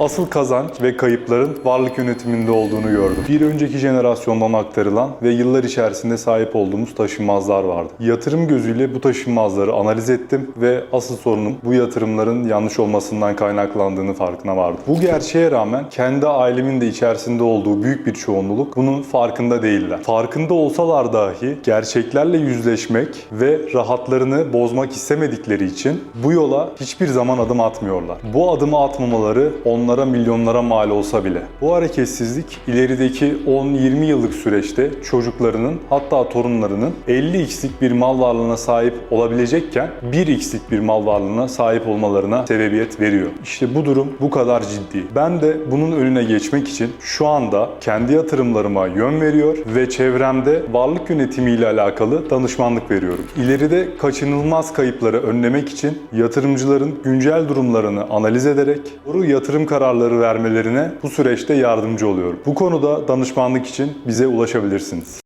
Asıl kazanç ve kayıpların varlık yönetiminde olduğunu gördüm. Bir önceki jenerasyondan aktarılan ve yıllar içerisinde sahip olduğumuz taşınmazlar vardı. Yatırım gözüyle bu taşınmazları analiz ettim ve asıl sorunun bu yatırımların yanlış olmasından kaynaklandığını farkına vardım. Bu gerçeğe rağmen kendi ailemin de içerisinde olduğu büyük bir çoğunluk bunun farkında değiller. Farkında olsalar dahi gerçeklerle yüzleşmek ve rahatlarını bozmak istemedikleri için bu yola hiçbir zaman adım atmıyorlar. Bu adımı atmamaları onlara milyonlara mal olsa bile. Bu hareketsizlik ilerideki 10-20 yıllık süreçte çocuklarının hatta torunlarının 50x'lik bir mal varlığına sahip olabilecekken 1x'lik bir mal varlığına sahip olmalarına sebebiyet veriyor. İşte bu durum bu kadar ciddi. Ben de bunun önüne geçmek için şu anda kendi yatırımlarıma yön veriyor ve çevremde varlık yönetimiyle alakalı danışmanlık veriyorum. İleride kaçınılmaz kayıpları önlemek için yatırımcıların güncel durumlarını analiz ederek doğru yatırım kararları vermelerine bu süreçte yardımcı oluyorum. Bu konuda danışmanlık için bize ulaşabilirsiniz.